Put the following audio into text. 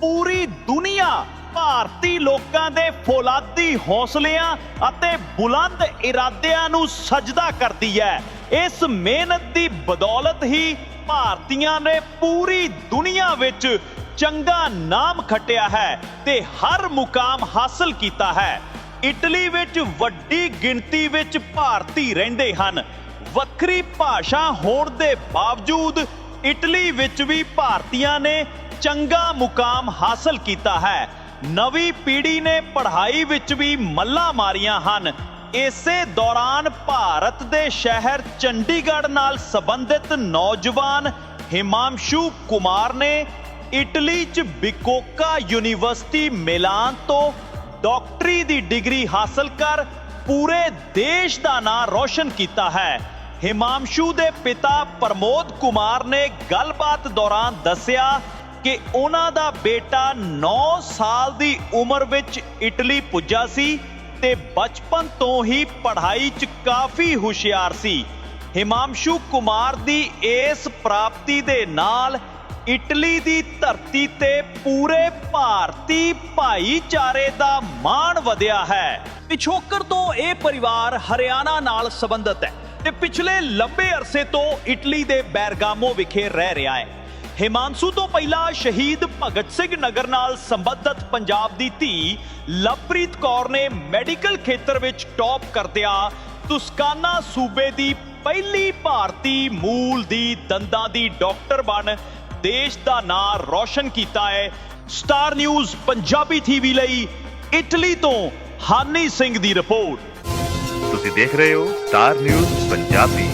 ਪੂਰੀ ਦੁਨੀਆ ਭਾਰਤੀ ਲੋਕਾਂ ਦੇ ਫੌਲਾਦੀ ਹੌਸਲਿਆਂ ਅਤੇ ਬੁਲੰਦ ਇਰਾਦਿਆਂ ਨੂੰ ਸਜਦਾ ਕਰਦੀ ਹੈ। ਇਸ ਮਿਹਨਤ ਦੀ ਬਦੌਲਤ ਹੀ ਭਾਰਤੀਆਂ ਨੇ ਪੂਰੀ ਦੁਨੀਆ ਵਿੱਚ ਚੰਗਾ ਨਾਮ ਖੱਟਿਆ ਹੈ ਤੇ ਹਰ ਮੁਕਾਮ ਹਾਸਲ ਕੀਤਾ ਹੈ। ਇਟਲੀ ਵਿੱਚ ਵੱਡੀ ਗਿਣਤੀ ਵਿੱਚ ਭਾਰਤੀ ਰਹਿੰਦੇ ਹਨ। ਵੱਖਰੀ ਭਾਸ਼ਾ ਹੋਣ ਦੇ ਬਾਵਜੂਦ ਇਟਲੀ ਵਿੱਚ ਵੀ ਭਾਰਤੀਆਂ ਨੇ ਚੰਗਾ ਮੁਕਾਮ ਹਾਸਲ ਕੀਤਾ ਹੈ। ਨਵੀਂ ਪੀੜ੍ਹੀ ਨੇ ਪੜ੍ਹਾਈ ਵਿੱਚ ਵੀ ਮੱਲਾਂ ਮਾਰੀਆਂ ਹਨ। ਇਸੇ ਦੌਰਾਨ ਭਾਰਤ ਦੇ ਸ਼ਹਿਰ ਚੰਡੀਗੜ੍ਹ ਨਾਲ ਸੰਬੰਧਿਤ ਨੌਜਵਾਨ ਹਿਮਾਂਸ਼ੂ ਕੁਮਾਰ ਨੇ ਇਟਲੀ 'ਚ ਬਿਕੋਕਾ ਯੂਨੀਵਰਸਿਟੀ ਮਿਲਾਨ ਤੋਂ ਡਾਕਟਰੀ ਦੀ ਡਿਗਰੀ ਹਾਸਲ ਕਰ ਪੂਰੇ ਦੇਸ਼ ਦਾ ਨਾਂ ਰੌਸ਼ਨ ਕੀਤਾ ਹੈ। ਹਿਮਾਂਸ਼ੂ ਦੇ ਪਿਤਾ ਪ੍ਰਮੋਦ ਕੁਮਾਰ ਨੇ ਗੱਲਬਾਤ ਦੌਰਾਨ ਦੱਸਿਆ ਕਿ ਉਹਨਾਂ ਦਾ ਬੇਟਾ 9 ਸਾਲ ਦੀ ਉਮਰ ਵਿੱਚ ਇਟਲੀ ਪੁੱਜਾ ਸੀ ਤੇ ਬਚਪਨ ਤੋਂ ਹੀ ਪੜ੍ਹਾਈ 'ਚ ਕਾਫੀ ਹੁਸ਼ਿਆਰ ਸੀ। ਹਿਮਾਂਸ਼ੂ ਕੁਮਾਰ ਦੀ ਇਸ ਪ੍ਰਾਪਤੀ ਦੇ ਨਾਲ ਇਟਲੀ ਦੀ ਧਰਤੀ ਤੇ ਪੂਰੇ ਭਾਰਤੀ ਭਾਈਚਾਰੇ ਦਾ ਮਾਣ ਵਧਿਆ ਹੈ। ਪਿਛੋਕੜ ਤੋਂ ਇਹ ਪਰਿਵਾਰ ਹਰਿਆਣਾ ਨਾਲ ਸੰਬੰਧਿਤ ਹੈ ਤੇ ਪਿਛਲੇ ਲੰਬੇ ਅਰਸੇ ਤੋਂ ਇਟਲੀ ਦੇ ਬੈਰਗਾਮੋ ਵਿਖੇ ਰਹਿ ਰਿਹਾ ਹੈ। ਹਿਮਾਂਸ਼ੂ ਤੋਂ ਪਹਿਲਾਂ ਸ਼ਹੀਦ ਭਗਤ ਸਿੰਘ ਨਗਰ ਨਾਲ ਸੰਬੰਧਿਤ ਪੰਜਾਬ ਦੀ ਧੀ ਲਵਪ੍ਰੀਤ ਕੌਰ ਨੇ ਮੈਡੀਕਲ ਖੇਤਰ ਵਿੱਚ ਟੌਪ ਕਰਦਿਆਂ ਤੁਸਕਾਨਾ ਸੂਬੇ ਦੀ ਪਹਿਲੀ ਭਾਰਤੀ ਮੂਲ ਦੀ ਦੰਦਾਂ ਦੀ ਡਾਕਟਰ ਬਣ ਦੇਸ਼ ਦਾ ਨਾਂ ਰੌਸ਼ਨ ਕੀਤਾ ਹੈ। ਸਟਾਰ ਨਿਊਜ਼ ਪੰਜਾਬੀ ਟੀਵੀ ਲਈ ਇਟਲੀ ਤੋਂ ਹਾਨੀ ਸਿੰਘ ਦੀ ਰਿਪੋਰਟ। ਤੁਸੀਂ ਦੇਖ ਰਹੇ ਹੋ ਸਟਾਰ ਨਿਊਜ਼ ਪੰਜਾਬੀ।